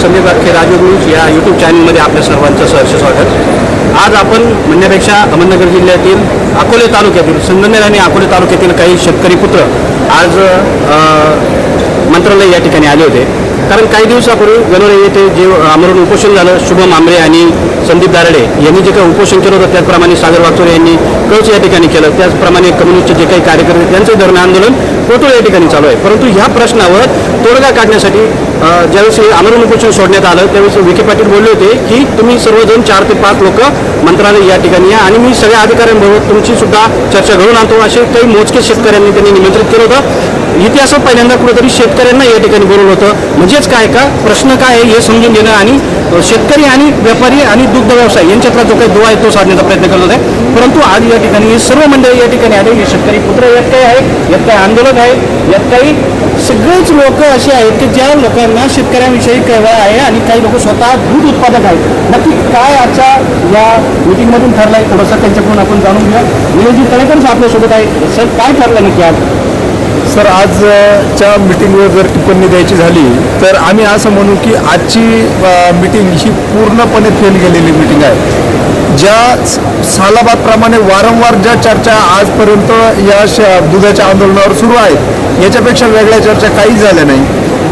संदीप अख्खे राजू न्यूज या यूट्यूब चॅनलमध्ये आपल्या सर्वांचं सहर्ष स्वागत. आज आपण म्हणण्यापेक्षा अहमदनगर जिल्ह्यातील अकोले तालुक्यातील संगमनेर आणि अकोले तालुक्यातील काही शेतकरी पुत्र आज मंत्रालय या ठिकाणी आले होते. कारण काही दिवसापूर्वी गणोरे येथे जे आमरण उपोषण झालं शुभम आमरे आणि संदीप दारडे यांनी जे काही उपोषण केलं होतं त्याचप्रमाणे सागर वाचोरे यांनी कळच या ठिकाणी केलं त्याचप्रमाणे कम्युनिस्टचे जे काही कार्यकर्ते त्यांचं धरणं आंदोलन कोटोळ या ठिकाणी चालू आहे? परंतु ह्या प्रश्नावर तोडगा काढण्यासाठी ज्यावेळेस हे आमरण उपोषण सोडण्यात आलं त्यावेळेस विखे पाटील बोलले होते की तुम्ही सर्वजण चार ते पाच लोक मंत्रालय या ठिकाणी या आणि मी सगळ्या अधिकाऱ्यांबरोबर तुमची सुद्धा चर्चा घडवून आणतो. असे काही मोजके शेतकऱ्यांनी त्यांनी निमंत्रित केलं होतं. इतिहासात पहिल्यांदा कुठेतरी शेतकऱ्यांना या ठिकाणी बोलवलं होतं. म्हणजेच काय का? प्रश्न काय आहे हे समजून घेणं आणि शेतकरी आणि व्यापारी आणि दुग्ध व्यवसाय यांच्यातला जो काही दुवा आहे तो साधण्याचा प्रयत्न करत आहे परंतु आज या ठिकाणी हे सर्व मंडळी या ठिकाणी आले. हे शेतकरी पुत्र यात काही आहे यात काही आंदोलक आहे यात काही सगळेच लोक असे आहेत की ज्या लोकांना शेतकऱ्यांविषयी कळवळ आहे आणि काही लोक स्वतः दूध उत्पादक आहेत. नक्की काय आजच्या या मिटिंगमधून ठरलं आहे थोडंसं त्यांच्याकडून आपण जाणून घेऊया. नियोजित तळेकर आपल्यासोबत आहे सर काय ठरलं नक्की आज? सर आजच्या मिटिंगवर जर टिप्पणी द्यायची झाली तर आम्ही असं म्हणू की आजची मिटिंग ही पूर्णपणे फेल गेलेली मिटिंग आहे. ज्या सालाबादप्रमाणे वारंवार ज्या चर्चा आजपर्यंत या श दुधाच्या आंदोलनावर सुरू आहेत याच्यापेक्षा वेगळ्या चर्चा काहीच झाल्या नाही.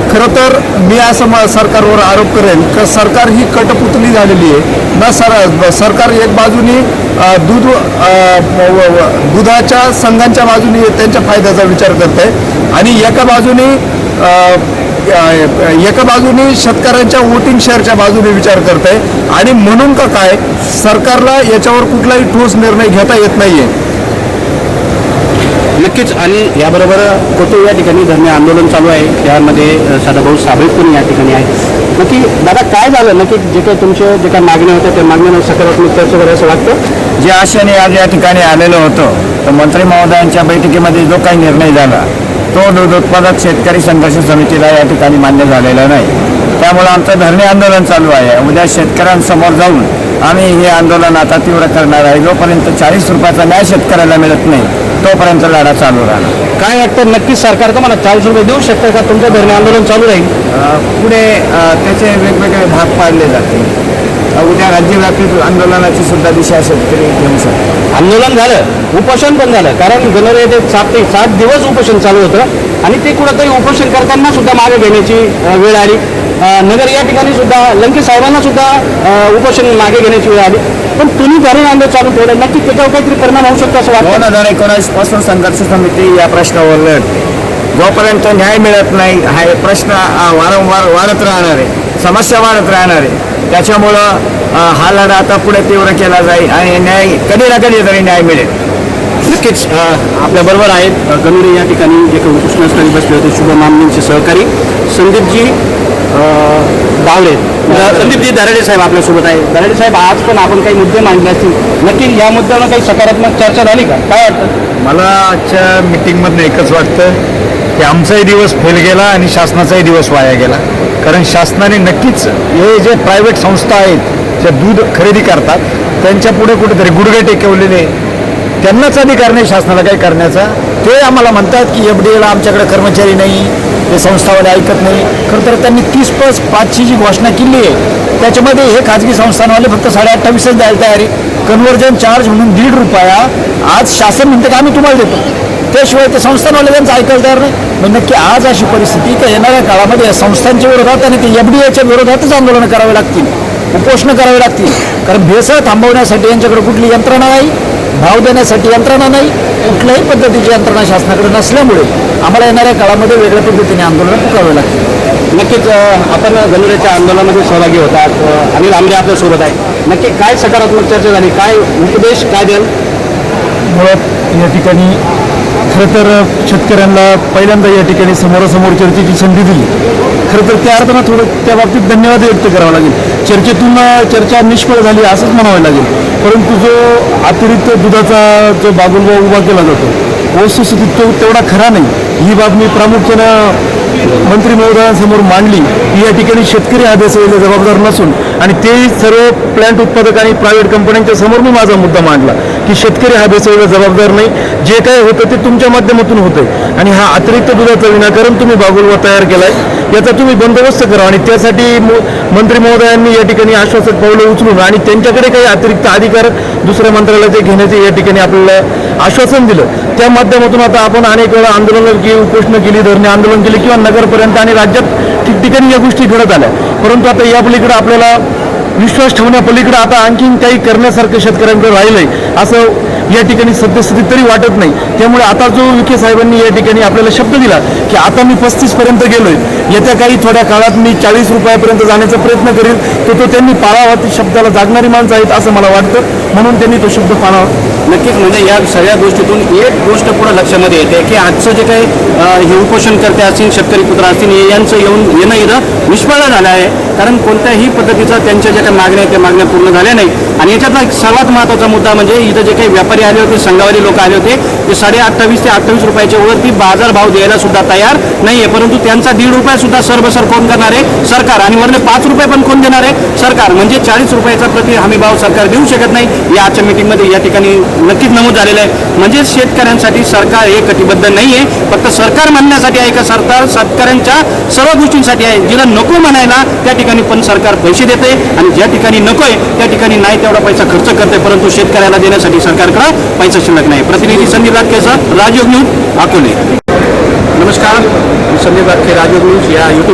खरं तर मी असं म सरकारवर आरोप करेन का सरकार ही कटपुतली झालेली आहे. ना सर सरकार एक बाजूनी दूध दुधाच्या संघांच्या बाजूनी त्यांच्या फायद्याचा विचार करत आहे आणि एका बाजूने एका बाजूने शेतकऱ्यांच्या वोटिंग शेअरच्या बाजूने विचार करत आहे आणि म्हणून का काय सरकारला याच्यावर कुठलाही ठोस निर्णय घेता येत नाही आहे नक्कीच आणि याबरोबर कोटो या ठिकाणी धरणे आंदोलन चालू आहे यामध्ये सदाभाऊ साबळे पण या ठिकाणी आहे नक्की दादा काय झालं? नक्की जे काही तुमचे जे काही मागण्या होत्या त्या मागण्यांना सकारात्मक चर्चा वगैरे असं वाटतं? जे आशेने आज या ठिकाणी आलेलं होतं तर मंत्री महोदयांच्या बैठकीमध्ये जो काही निर्णय झाला तो दूध उत्पादक शेतकरी संघर्ष समितीला या ठिकाणी मान्य झालेला नाही. त्यामुळे आमचं धरणे आंदोलन चालू आहे. उद्या शेतकऱ्यांसमोर जाऊन आम्ही हे आंदोलन आता तीव्र करणार आहे. जोपर्यंत चाळीस रुपयाचा न्याय शेतकऱ्याला मिळत नाही तोपर्यंत लढा चालू राहणार. काय वाटतं? नक्कीच सरकार तुम्हाला चाळीस रुपये देऊ शकतं का? तुमचं धरणे आंदोलन चालू राहील. अं, पुढे अं, त्याचे वेगवेगळे भाग पाडले जातील. अं, उद्या राज्यव्यापी आंदोलनाची सुद्धा दिशा शेतकरी घेऊ शकतो. आंदोलन झालं. उपोषण पण झालं. कारण गणोरे सात ते सात दिवस उपोषण चालू होतं. आणि ते कुठंतरी उपोषण करताना सुद्धा मागे घेण्याची अ, वेळ आली. अ, नगर या ठिकाणी सुद्धा लंके साहेबांना सुद्धा अ, उपोषण मागे घेण्याची वेळ आली. पण तुम्ही धरण आंदोलन चालू ठेवलं नक्की त्याच्यावर काहीतरी परिणाम होऊ शकतो असं वाटतं? दोन हजार एकोणावीसपासून संघर्ष समिती या प्रश्नावर लढते जोपर्यंत न्याय मिळत नाही हा प्रश्न वारंवार वाढत राहणार आहे समस्या वाढत राहणार आहे त्याच्यामुळं हा लढा आता पुढे तीव्र केला जाईल आणि न्याय कधी ना कधी तरी न्याय मिळेल. नक्कीच आपल्याबरोबर आहेत गणुरे या ठिकाणी जे काही उपोषणास्थळी बसले होते शुभम आमनींचे सहकारी. संदीपजी अ, संदीप जी दराडे साहेब आपल्यासोबत आहे दराडे साहेब आज पण आपण काही मुद्दे मांडले असतील. नक्की या मुद्द्यावर काही सकारात्मक चर्चा झाली का? काय वाटतं? मला आजच्या मिटिंगमधनं एकच वाटतं की आमचाही दिवस फेल गेला आणि शासनाचाही दिवस वाया गेला. कारण शासनाने नक्कीच हे जे प्रायव्हेट संस्था आहेत ज्या दूध खरेदी करतात त्यांच्या पुढे कुठेतरी गुडघे टेकवलेले त्यांनाच अधिकार नाही शासनाला काही करण्याचा. ते आम्हाला म्हणतात की एफ डी एला आमच्याकडे कर्मचारी नाही. ते संस्थावाले ऐकत नाही. खरं तर त्यांनी तीस प्लस पाचची जी घोषणा केली आहे त्याच्यामध्ये हे खाजगी संस्थानवाले फक्त साडे अठ्ठावीसच द्यायला तयारी कन्व्हर्जन चार्ज म्हणून दीड रुपया आज शासन म्हणतं की आम्ही तुम्हाला देतो. त्याशिवाय ते संस्थांवाले त्यांचं ऐकायला तयार नाही. मग नक्की आज अशी परिस्थिती तर येणाऱ्या काळामध्ये या संस्थांच्या विरोधात आणि ते एफ डी एच्या विरोधातच आंदोलनं करावे लागतील उपोषणं करावी लागतील. कारण भेसळ थांबवण्यासाठी यांच्याकडे कुठली यंत्रणा नाही. भाव देण्यासाठी यंत्रणा नाही कुठल्याही पद्धतीची यंत्रणा शासनाकडे नसल्यामुळे आम्हाला येणाऱ्या काळामध्ये वेगळ्या पद्धतीने आंदोलनं पुकारवे लागतील. नक्कीच आपण गणुरेच्या आंदोलनामध्ये सहभागी होतात. अनिल आमरे आपल्यासोबत आहे. नक्की काय सकारात्मक चर्चा झाली? काय उपदेश काय द्याल? मुळात या ठिकाणी खरं तर शेतकऱ्यांना पहिल्यांदा या ठिकाणी समोरासमोर चर्चेची संधी दिली. खरं तर त्या अर्थानं थोडं त्या बाबतीत धन्यवाद व्यक्त करावा लागेल. चर्चेतून चर्चा निष्फळ झाली असंच म्हणावं लागेल. परंतु जो अतिरिक्त दुधाचा जो बागुलबा उभा केला जातो वस्तुस्थिती तो तेवढा खरा नाही. ही बातमी प्रामुख्यानं मंत्री महोदयांसमोर मांडली. की या ठिकाणी शेतकरी हा बेसळीला जबाबदार नसून आणि तेही सर्व प्लॅन्ट उत्पादक आणि प्रायव्हेट कंपन्यांच्या समोर मी माझा मुद्दा मांडला की शेतकरी हा बेसळीला जबाबदार नाही. जे काय होतं ते तुमच्या माध्यमातून होतंय. आणि हा अतिरिक्त दुधाचं विनाकारण तुम्ही बागुलवा तयार केलाय. याचा तुम्ही बंदोबस्त करा आणि त्यासाठी मंत्री महोदयांनी या ठिकाणी आश्वासक पावलं उचलून आणि त्यांच्याकडे काही अतिरिक्त अधिकार दुसऱ्या मंत्रालयाचे घेण्याचे या ठिकाणी आपल्याला आश्वासन दिलं. त्या माध्यमातून आता आपण अनेक वेळा आंदोलनं केली उपोषणं केली धरणे आंदोलन केले किंवा नगरपर्यंत आणि राज्यात ठिकठिकाणी या गोष्टी घडत आल्या. परंतु आता या पलीकडे आपल्याला विश्वास ठेवण्यापलीकडे आता आणखीन काही करण्यासारखं शेतकऱ्यांकडे राहिलंय असं या ठिकाणी सद्यस्थितीत तरी वाटत नाही. त्यामुळे आता जो विखे साहेबांनी या ठिकाणी आपल्याला शब्द दिला की आता मी पस्तीस पर्यंत गेलोय येत्या काही थोड्या काळात मी चाळीस रुपयापर्यंत जाण्याचा प्रयत्न करेल तर तो त्यांनी पाळावा शब्दाला जागणारी माणसं आहेत असं मला वाटतं. म्हणून त्यांनी तो शब्द पाळावा. नक्कीच म्हणजे या सगळ्या गोष्टीतून एक गोष्ट पुढे लक्षामध्ये येते की आजचं जे काही हे उपोषण करते असतील शेतकरी पुत्र असतील यांचं येऊन येणं येणं निष्फळ झालं आहे. कारण कोणत्याही पद्धतीचा त्यांच्या ज्या काही मागण्या आहेत त्या मागण्या पूर्ण झाल्या नाही आणि याच्यातला एक सर्वात महत्त्वाचा मुद्दा म्हणजे इथं जे काही व्यापारी आले होते संघावाली लोक आले होते ते साडे अठ्ठावीस ते अठ्ठावीस रुपयाच्या वरती बाजारभाव द्यायला सुद्धा तयार नाही आहे परंतु त्यांचा दीड रुपया सुद्धा सरबसर कोण करणार आहे? सरकार. आणि वरले पाच रुपये पण कोण देणार आहे? सरकार. म्हणजे चाळीस रुपयाचा प्रति हमी भाव सरकार देऊ शकत नाही. या आजच्या मीटिंगमध्ये या ठिकाणी नक्कीच नमूद झालेलं आहे. म्हणजे शेतकऱ्यांसाठी सरकार हे कटिबद्ध नाही आहे फक्त सरकार म्हणण्यासाठी आहे का? सरकार शेतकऱ्यांच्या सर्व गोष्टींसाठी आहे. जिला नको म्हणायला त्या ठिकाणी पण सरकार पैसे देते आणि ज्या ठिकाणी नको आहे त्या ठिकाणी नाही तेवढा पैसा खर्च करते परंतु शेतकऱ्याला देण्यासाठी सरकारकडे पैसा शिल्लक नाही. प्रतिनिधी संदीप राजकेसर राजयोग न्यूज अकोले. नमस्कार. संदीप राजके राजयोग न्यूज या युट्यूब